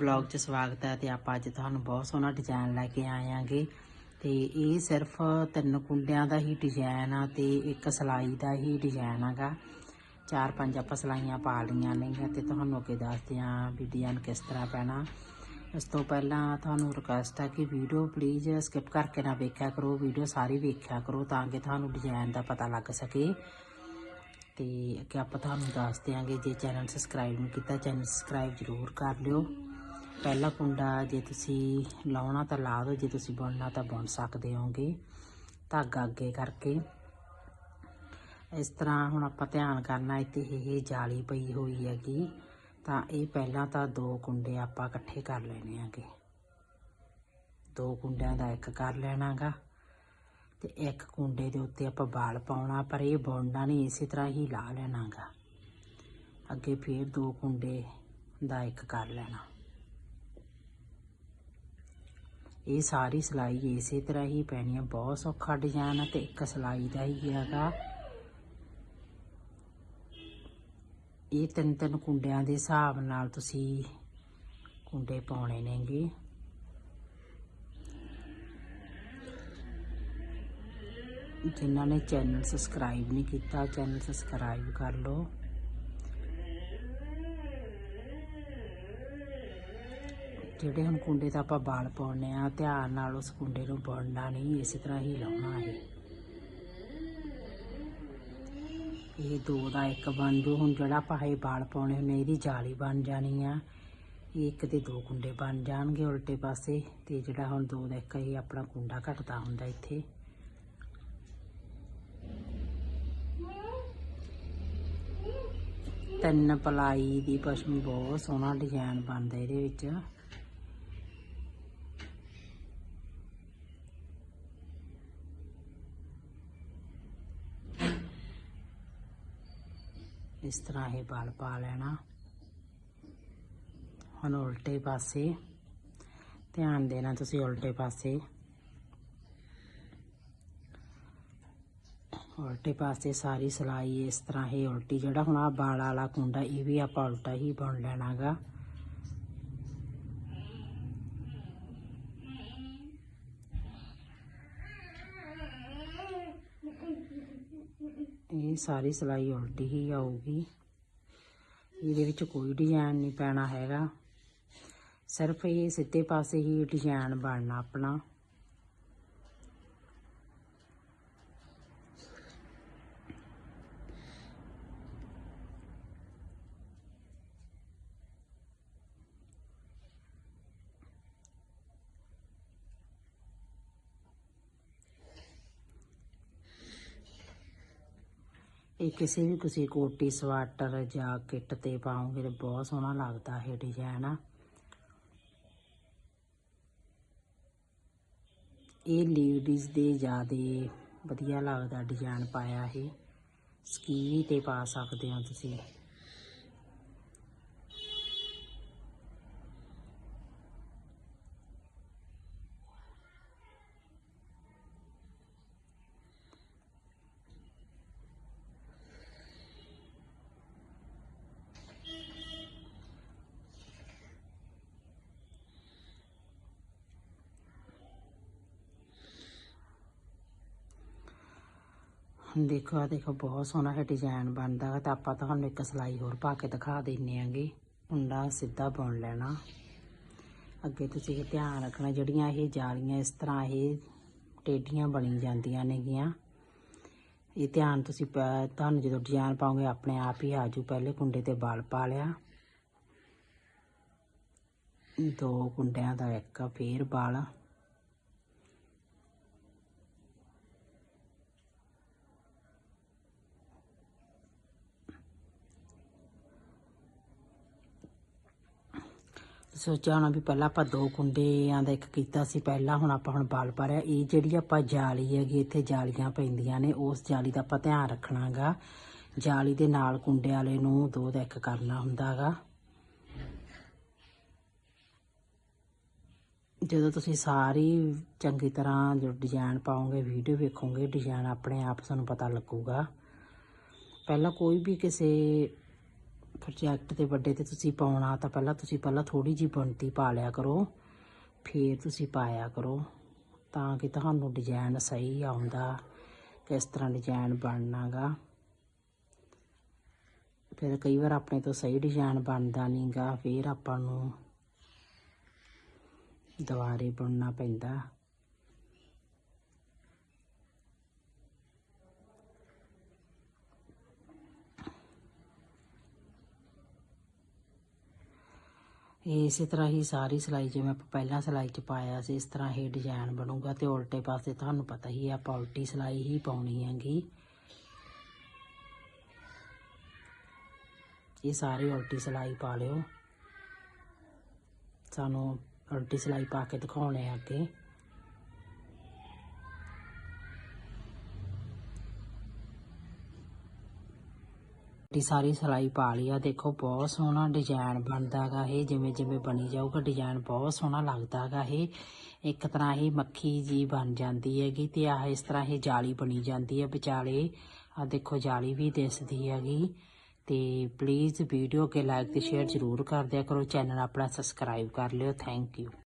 Blog 'ਚ ਸਵਾਗਤ ਹੈ ਤੇ ਆਪਾਂ ਅੱਜ ਤੁਹਾਨੂੰ ਬਹੁਤ ਸੋਹਣਾ ਡਿਜ਼ਾਈਨ ਲੈ ਕੇ ਆਏ ਆਂਗੇ ਤੇ ਇਹ ਸਿਰਫ ਤਿੰਨ ਕੁੰਡਿਆਂ ਦਾ ਹੀ ਡਿਜ਼ਾਈਨ ਆ ਤੇ ਇੱਕ ਸਲਾਈ ਦਾ ਹੀ ਡਿਜ਼ਾਈਨ ਹੈਗਾ ਚਾਰ ਪੰਜ ਆਪਾਂ ਸਲਾਈਆਂ ਪਾ ਲਈਆਂ ਨੇਗੀਆਂ ਤੇ ਤੁਹਾਨੂੰ ਅੱਗੇ ਦੱਸਦੇ ਆਂ ਵੀ ਡਿਜ਼ਾਈਨ ਕਿਸ ਤਰ੍ਹਾਂ ਪੈਣਾ। ਇਸ ਤੋਂ ਪਹਿਲਾਂ ਤੁਹਾਨੂੰ ਰਿਕੁਐਸਟ ਆ ਕਿ ਵੀਡੀਓ ਪਲੀਜ਼ ਸਕਿਪ ਕਰਕੇ ਨਾ ਵੇਖਿਆ ਕਰੋ ਵੀਡੀਓ ਸਾਰੀ ਵੇਖਿਆ ਕਰੋ ਤਾਂ ਕਿ ਤੁਹਾਨੂੰ ਡਿਜ਼ਾਈਨ ਦਾ ਪਤਾ ਲੱਗ ਸਕੇ। ਤੇ ਅੱਗੇ ਆਪਾਂ ਤੁਹਾਨੂੰ ਦੱਸ ਦਿਆਂਗੇ, ਜੇ ਚੈਨਲ ਸਬਸਕ੍ਰਾਈਬ ਨਹੀਂ ਕੀਤਾ ਚੈਨਲ ਸਬਸਕ੍ਰਾਈਬ ਜ਼ਰੂਰ ਕਰ ਲਿਓ। ਪਹਿਲਾ ਕੁੰਡਾ ਜੇ ਤੁਸੀਂ ਲਾਉਣਾ ਤਾਂ ਲਾ ਦਿਓ, ਜੇ ਤੁਸੀਂ ਬੁਣਨਾ ਤਾਂ ਬੁਣ ਸਕਦੇ ਹੋਗੇ ਧਾਗਾ ਅੱਗੇ ਕਰਕੇ। ਇਸ ਤਰ੍ਹਾਂ ਹੁਣ ਆਪਾਂ ਧਿਆਨ ਕਰਨਾ, ਇੱਥੇ ਇਹ ਜਾਲੀ ਪਈ ਹੋਈ ਹੈਗੀ। ਤਾਂ ਇਹ ਪਹਿਲਾਂ ਤਾਂ ਦੋ ਕੁੰਡੇ ਆਪਾਂ ਇਕੱਠੇ ਕਰ ਲੈਣੇ ਆਗੇ ਦੋ ਕੁੰਡਿਆਂ ਦਾ ਇੱਕ ਕਰ ਲੈਣਾਗਾ। ਤੇ ਇੱਕ ਕੁੰਡੇ ਦੇ ਉੱਤੇ ਆਪਾਂ ਬਾਲ ਪਾਉਣਾ, ਪਰ ਇਹ ਬੁਣਨਾ ਨਹੀਂ, ਇਸੇ ਤਰ੍ਹਾਂ ਹੀ ਲਾ ਲੈਣਾਗਾ। ਅੱਗੇ ਫੇਰ ਦੋ ਕੁੰਡੇ ਦਾ ਇੱਕ ਕਰ ਲੈਣਾ। ਇਹ ਸਾਰੀ ਸਲਾਈ ਇਸੇ ਤਰ੍ਹਾਂ ਹੀ ਪੈਣੀ ਹੈ ਬਹੁਤ ਸੌਖਾ ਡਿਜ਼ਾਈਨ ਆ ਤੇ ਇੱਕ ਸਲਾਈ ਦਾ ਹੀ ਹੈਗਾ। ਇਹ ਤਿੰਨ ਤਿੰਨ ਕੁੰਡਿਆਂ ਦੇ ਹਿਸਾਬ ਨਾਲ ਤੁਸੀਂ ਕੁੰਡੇ ਪਾਉਣੇ ਨੇਗੇ। ਜਿਨ੍ਹਾਂ ਨੇ ਚੈਨਲ ਸਬਸਕ੍ਰਾਈਬ ਨਹੀਂ ਕੀਤਾ ਚੈਨਲ ਸਬਸਕ੍ਰਾਈਬ ਕਰ ਲਓ। ਜਿਹੜੇ ਹੁਣ ਕੁੰਡੇ ਤਾਂ ਆਪਾਂ ਬਾਲ ਪਾਉਣੇ ਆ ਧਿਆਨ ਨਾਲ ਉਸ ਕੁੰਡੇ ਨੂੰ ਬਣਨਾ ਨਹੀਂ, ਇਸੇ ਤਰ੍ਹਾਂ ਹੀ ਲਾਉਣਾ ਹੈ। ਇਹ ਦੋ ਦਾ ਇੱਕ ਬਣ ਜੂ। ਹੁਣ ਜਿਹੜਾ ਆਪਾਂ ਇਹ ਬਾਲ ਪਾਉਣੇ ਹੁੰਦੇ, ਇਹਦੀ ਜਾਲੀ ਬਣ ਜਾਣੀ ਆ। ਇਹ ਇੱਕ ਤੇ ਦੋ ਕੁੰਡੇ ਬਣ ਜਾਣਗੇ ਉਲਟੇ ਪਾਸੇ, ਤੇ ਜਿਹੜਾ ਹੁਣ ਦੋ ਦਾ ਇੱਕ ਇਹ ਆਪਣਾ ਕੁੰਡਾ ਘਟਦਾ ਹੁੰਦਾ ਇੱਥੇ। ਤਿੰਨ ਪਲਾਈ ਦੀ ਪਸ਼ਮ ਬਹੁਤ ਸੋਹਣਾ ਡਿਜ਼ਾਈਨ ਬਣਦਾ ਇਹਦੇ ਵਿੱਚ। ਇਸ ਤਰ੍ਹਾਂ ਇਹ ਬਲ ਪਾ ਲੈਣਾ। ਹੁਣ ਉਲਟੇ ਪਾਸੇ ਧਿਆਨ ਦੇਣਾ ਤੁਸੀਂ ਉਲਟੇ ਪਾਸੇ। ਉਲਟੇ ਪਾਸੇ ਸਾਰੀ ਸਲਾਈ ਇਸ ਤਰ੍ਹਾਂ ਹੀ ਉਲਟੀ। ਜਿਹੜਾ ਹੁਣ ਆ ਬਾਲ ਵਾਲਾ ਕੁੰਡਾ, ਇਹ ਵੀ ਆਪਾਂ ਉਲਟਾ ਹੀ ਬੁਣ ਲੈਣਾਗਾ। ਇਹ ਸਾਰੀ ਸਲਾਈ ਉਲਟੀ ਹੀ ਆਊਗੀ। ਇਹਦੇ ਵਿੱਚ ਕੋਈ ਡਿਜ਼ਾਈਨ ਨਹੀਂ ਪੈਣਾ ਹੈਗਾ। ਸਿਰਫ ਇਹ ਸਿੱਧੇ ਪਾਸੇ ਹੀ ਡਿਜ਼ਾਈਨ ਬਣਨਾ ਆਪਣਾ। ਇਹ ਕਿਸੇ ਵੀ ਤੁਸੀਂ ਕੋਟੀ, ਸਵਾਟਰ ਜਾਂ ਕਿੱਟ ਤੇ ਪਾਓਗੇ ਤਾਂ ਬਹੁਤ ਸੋਹਣਾ ਲੱਗਦਾ ਇਹ ਡਿਜ਼ਾਈਨ ਆ ਇਹ ਲੇਡੀਜ਼ ਦੇ ਜ਼ਿਆਦੇ ਵਧੀਆ ਲੱਗਦਾ ਡਿਜ਼ਾਈਨ ਪਾਇਆ ਇਹ। ਸਕੀਵੀ ਤੇ ਪਾ ਸਕਦੇ ਹੋ ਤੁਸੀਂ। ਦੇਖੋ ਆ ਦੇਖੋ, ਬਹੁਤ ਸੋਹਣਾ ਇਹ ਡਿਜ਼ਾਈਨ ਬਣਦਾ ਹੈ ਤਾਂ ਆਪਾਂ ਤੁਹਾਨੂੰ ਇੱਕ ਸਲਾਈ ਹੋਰ ਪਾ ਕੇ ਦਿਖਾ ਦਿੰਨੇ ਆਂਗੇ। ਕੁੰਡਾ ਸਿੱਧਾ ਬੁਣ ਲੈਣਾ। ਅੱਗੇ ਤੁਸੀਂ ਇਹ ਧਿਆਨ ਰੱਖਣਾ, ਜਿਹੜੀਆਂ ਇਹ ਜਾਲੀਆਂ, ਇਸ ਤਰ੍ਹਾਂ ਇਹ ਟੇਡੀਆਂ ਬਣੀ ਜਾਂਦੀਆਂ ਨੇਗੀਆਂ। ਇਹ ਧਿਆਨ ਤੁਸੀਂ ਪਾ- ਤੁਹਾਨੂੰ ਜਦੋਂ ਡਿਜ਼ਾਈਨ ਪਾਓਗੇ, ਆਪਣੇ ਆਪ ਹੀ ਆਜੂ ਪਹਿਲੇ ਕੁੰਡੇ ਤੇ ਬਾਲ ਪਾ ਲਿਆ। ਦੋ ਕੁੰਡਿਆਂ ਦਾ ਇੱਕ ਫੇਰ ਬਾਲ। ਸੋਚਿਆ ਹੋਣਾ ਵੀ ਪਹਿਲਾਂ ਆਪਾਂ ਦੋ ਕੁੰਡਿਆਂ ਦਾ ਇੱਕ ਕੀਤਾ ਸੀ, ਪਹਿਲਾਂ ਹੁਣ ਆਪਾਂ ਹੁਣ ਬਾਲ ਪਾ ਰਿਆ ਇਹ ਜਿਹੜੀ ਆਪਾਂ ਜਾਲੀ ਹੈਗੀ, ਇੱਥੇ ਜਾਲੀਆਂ ਪੈਂਦੀਆਂ ਨੇ, ਉਸ ਜਾਲੀ ਦਾ ਆਪਾਂ ਧਿਆਨ ਰੱਖਣਾਗਾ। ਜਾਲੀ ਦੇ ਨਾਲ ਕੁੰਡੇ ਵਾਲੇ ਨੂੰ ਦੋ ਦਾ ਇੱਕ ਕਰਨਾ ਹੁੰਦਾਗਾ। ਜਦੋਂ ਤੁਸੀਂ ਸਾਰੀ ਚੰਗੀ ਤਰ੍ਹਾਂ ਜੋ ਡਿਜ਼ਾਈਨ ਪਾਓਗੇ ਵੀਡੀਓ ਵੇਖੋਗੇ ਡਿਜ਼ਾਈਨ ਆਪਣੇ ਆਪ ਤੁਹਾਨੂੰ ਪਤਾ ਲੱਗੂਗਾ। ਪਹਿਲਾਂ ਕੋਈ ਵੀ ਕਿਸੇ ਪ੍ਰੋਜੈਕਟ ਤੇ ਵੱਡੇ ਤੇ ਤੁਸੀਂ ਪਾਉਣਾ ਤਾਂ ਪਹਿਲਾਂ ਤੁਸੀਂ ਪਹਿਲਾਂ ਥੋੜੀ ਜੀ ਬੁਣਤੀ ਪਾ ਲਿਆ ਕਰੋ, ਫਿਰ ਤੁਸੀਂ ਪਾਇਆ ਕਰੋ, ਤਾਂ ਕਿ ਤੁਹਾਨੂੰ ਡਿਜ਼ਾਈਨ ਸਹੀ ਆਉਂਦਾ, ਕਿਸ ਤਰ੍ਹਾਂ ਡਿਜ਼ਾਈਨ ਬਣਨਾਗਾ। ਫਿਰ ਕਈ ਵਾਰ ਆਪਣੇ ਤੋਂ ਸਹੀ ਡਿਜ਼ਾਈਨ ਬਣਦਾ ਨਹੀਂਗਾ, ਫਿਰ ਆਪਾਂ ਨੂੰ ਦੁਬਾਰੇ ਬੁਣਨਾ ਪੈਂਦਾ। ਇਹ ਇਸੇ ਤਰ੍ਹਾਂ ਹੀ ਸਾਰੀ ਸਿਲਾਈ ਜਿਵੇਂ ਆਪਾਂ ਪਹਿਲਾਂ ਸਿਲਾਈ 'ਚ ਪਾਇਆ ਸੀ, ਇਸ ਤਰ੍ਹਾਂ ਹੀ ਡਿਜ਼ਾਈਨ ਬਣੂਗਾ ਤੇ ਉਲਟੇ ਪਾਸੇ ਤੁਹਾਨੂੰ ਪਤਾ ਹੀ ਆ ਆਪਾਂ ਉਲਟੀ ਸਿਲਾਈ ਹੀ ਪਾਉਣੀ ਹੈਗੀ। ਇਹ ਸਾਰੀ ਉਲਟੀ ਸਿਲਾਈ ਪਾ ਲਿਓ। ਸਾਨੂੰ ਉਲਟੀ ਸਿਲਾਈ ਪਾ ਕੇ ਦਿਖਾਉਣੇ ਆ ਅੱਗੇ। ਦੀ ਸਾਰੀ ਸਿਲਾਈ ਪਾ ਲਈ ਆ। ਦੇਖੋ, ਬਹੁਤ ਸੋਹਣਾ ਡਿਜ਼ਾਈਨ ਬਣਦਾ ਗਾ ਇਹ। ਜਿਵੇਂ ਜਿਵੇਂ ਬਣੀ ਜਾਊਗਾ ਡਿਜ਼ਾਈਨ ਬਹੁਤ ਸੋਹਣਾ ਲੱਗਦਾ ਗਾ ਇਹ। ਇੱਕ ਤਰ੍ਹਾਂ ਇਹ ਮੱਖੀ ਜੀ ਬਣ ਜਾਂਦੀ ਹੈਗੀ ਤੇ ਆਹ ਇਸ ਤਰ੍ਹਾਂ ਇਹ ਜਾਲੀ ਬਣੀ ਜਾਂਦੀ ਹੈ। ਵਿਚਾਲੇ ਆ ਦੇਖੋ, ਜਾਲੀ ਵੀ ਦਿਸਦੀ ਹੈਗੀ। ਤੇ ਪਲੀਜ਼ ਵੀਡੀਓ ਕੇ ਲਾਈਕ ਤੇ ਸ਼ੇਅਰ ਜ਼ਰੂਰ ਕਰ ਦਿਆ ਕਰੋ। ਚੈਨਲ ਆਪਣਾ ਸਬਸਕ੍ਰਾਈਬ ਕਰ ਲਿਓ। Thank you